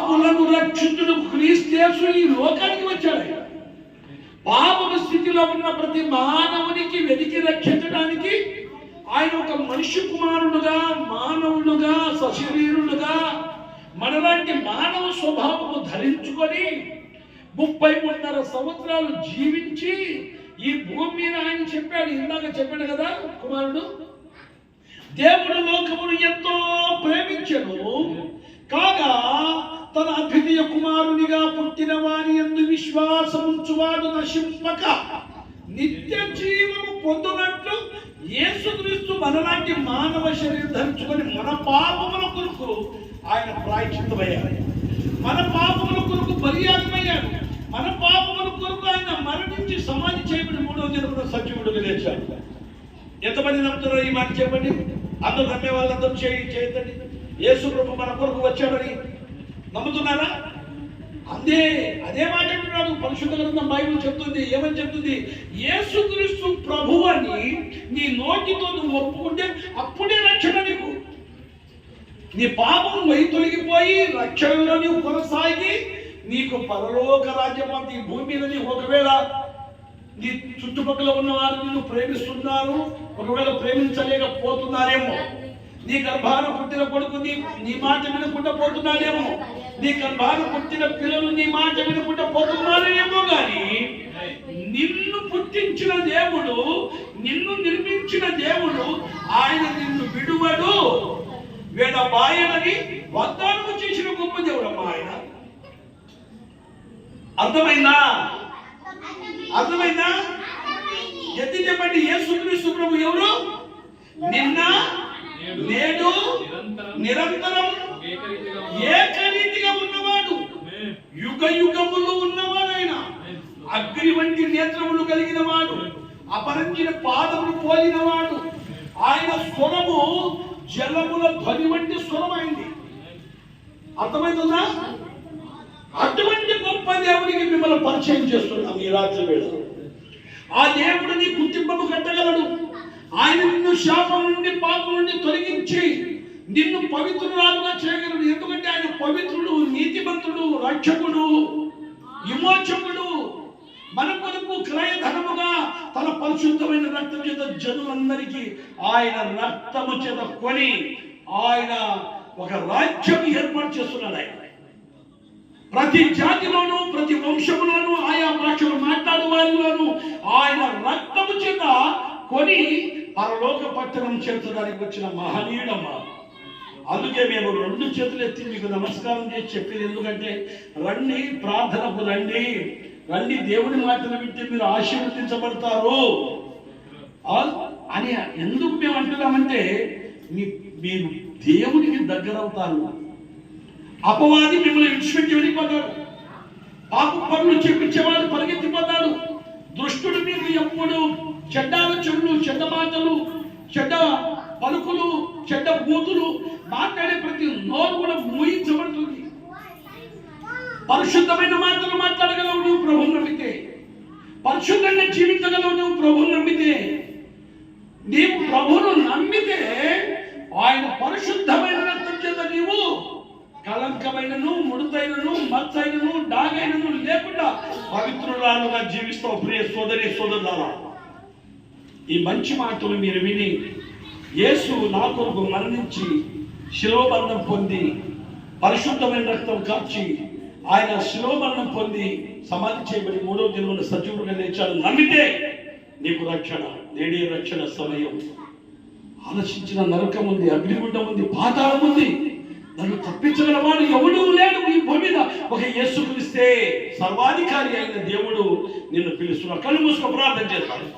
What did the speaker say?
పాపులను రక్షించుడు క్రీస్తు ఈ లోకానికి వచ్చాడు ఆయన. పాపపు స్థితిలో ఉన్న ప్రతి మానవునికి వెతికి రక్షించడానికి ఆయన ఒక మనిషి కుమారుడుగా మానవుడుగా సశరీరుడుగా మనలాంటి మానవ స్వభావము ధరించుకొని ముప్పై మూడున్నర సంవత్సరాలు జీవించి ఈ భూమి మీద ఆయన చెప్పాడు ఇందాక చెప్పాడు కదా కుమారుడు దేవుడు లోకమును ఎంతో ప్రేమించను కాగా తన అద్వితీయ కుమారునిగా పుట్టిన వారి ఎందు విశ్వాసముంచువాడు నశింపక నిత్య జీవము పొందునట్లు యేసుక్రీస్తు మనలాంటి మానవ శరీరం ధరించుకొని మన పాపముల కొరకు ఆయన ప్రాయచితమయ్యాడు మన పాపముల కొరకు బలియాగమయ్యాడు. మన పాపముల కొరకు ఆయన మరణించి సమాధి చేయబడి మూడవ దినమున సజీవుడుగా లేచాడు. ఎంతమంది నమ్ముతున్నారో ఈ మాట చెప్పండి? అందరూ నమ్మే వాళ్ళందరూ చేయి చేయతండి యేసు ప్రభు మన కొరకు వచ్చాడని నమ్ముతున్నారా? అదే అదే మాట అంటున్నాడు. పరిశుద్ధ గ్రంథం బైబిల్ చెప్తుంది. ఏమని చెప్తుంది? యేసుక్రీస్తు ప్రభు అని నీ నోటితో నువ్వు ఒప్పుకుంటే అప్పుడే రక్షణ నీకు. నీ పాపం వై తొలగిపోయి రక్షణలో నీవు కొనసాగి నీకు పరలోక రాజ్యం అంత ఈ భూమి మీద నీకు ఒకవేళ నీ చుట్టుపక్కల ఉన్న వారు నిన్ను ప్రేమిస్తున్నారు ఒకవేళ ప్రేమించలేకపోతున్నారేమో. నీ గర్భాన పుట్టిన కొడుకు నీ నీ మాట వినకుండా పోతున్నాడేమో. నీ గర్భాన పుట్టిన పిల్లలు నీ మాట వినకుండా పోతున్నారేమో కానీ నిన్ను పుట్టించిన దేవుడు నిన్ను నిర్మించిన దేవుడు ఆయన నిన్ను విడువడు. విడబాయనని వాగ్దానము చేసిన గొప్ప దేవుడు అమ్మా ఆయన అర్థమైందా? అర్థమైందా. ఎత్తి చెప్పండి యేసుక్రీస్తు ప్రభు ఎవరు? నిన్న నేడు నిరంతరం ఏకరీతిగా ఉన్నవాడు యుగ యుగములు ఉన్నవాడు ఆయన అగ్ని వంటి నేత్రములు కలిగిన వాడు అపరంజిన పాదములు పోలిన వాడు ఆయన స్వరము జలముల ధ్వని వంటి స్వరమైంది. అర్థమవుతుందా అటువంటి గొప్ప దేవుడికి మిమ్మల్ని పరిచయం చేస్తున్నాం ఈ రాత్రి వేళ. ఆ దేవుడిని గుర్తింపము కట్టగలడు. ఆయన నిన్ను శాపం నుండి పాపం నుండి తొలగించి నిన్ను పవిత్రురాలుగా చేయగలడు. ఎందుకంటే ఆయన పవిత్రుడు నీతిమంతుడు రక్షకుడు విమోచకుడు. మన కొరకు క్రయధనముగా తన పరిశుద్ధమైన రక్తం చేత జనులందరికీ ఆయన రక్తము చేత కొని ఆయన ఒక రాజ్యం ఏర్పాటు చేస్తున్నాడు ఆయన. ప్రతి జాతిలోను ప్రతి వంశములోను ఆయా భాషలు మాట్లాడే వారిలోను ఆయన రక్తము చేత కొని పరలోక పట్టణం చేర్చడానికి వచ్చిన మహనీయుడమ్మ. అందుకే మేము రెండు చేతులు ఎత్తి మీకు నమస్కారం చేసి చెప్పేది ఎందుకంటే రండి ప్రార్థనకు రండి. రండి దేవుని మాటలు వింటే మీరు ఆశీర్వదించబడతారు. అని ఎందుకు మేము అంటున్నామంటే మీ మీరు దేవునికి దగ్గర అవుతారు అపవాది మిమ్మల్ని విడిచిపెట్టి వెళ్ళిపోతాడు. పాప పనులు చెప్పించేవాడు పరిగెత్తిపోతాడు. దుష్టుడు మీకు ఎప్పుడు చెడ్డ ఆలోచనలు చెడ్డ మాటలు చెడ్డ పలుకులు చెడ్డ బూతులు మాట్లాడే ప్రతి నోరు కూడా మూయించబడుతుంది. పరిశుద్ధమైన మాటలు మాట్లాడగలవు నువ్వు ప్రభువు నమ్మితే. పరిశుద్ధంగా జీవించగలవు నువ్వు ప్రభువు నమ్మితే. నీవు ప్రభువును నమ్మితే ఆయన పరిశుద్ధమైన రక్తం చేత నీవు కలంకమైనను ముడతైనను మచ్చైనను డాగైనను లేకుండా పవిత్రురాలుగా జీవిస్తావు ప్రియ సోదరి సోదరులారా. ఈ మంచి మాటలు మీరు విని యేసు నా కొరకు మరణించి శిలోబంధం పొంది పరిశుద్ధమైన రక్తం కాచి ఆయన శిలోబంధం పొంది సమాధి చేయబడి మూడో దినమున సజీవుడుగా లేచాడు. నమ్మితే నీకు రక్షణ నేడే రక్షణ సమయం. ఆలోచించిన నరకం ఉంది అగ్నిగుండం ఉంది పాతాళం ఉంది. నన్ను తప్పించగలవాడు ఎవడు లేడు ఈ భూమి మీద. ఒక యేసు పిలిస్తే సర్వాధికారి అయిన దేవుడు నిన్ను పిలుస్తున్నా కళ్ళు మూసుకొని ప్రార్థన చేస్తాడు.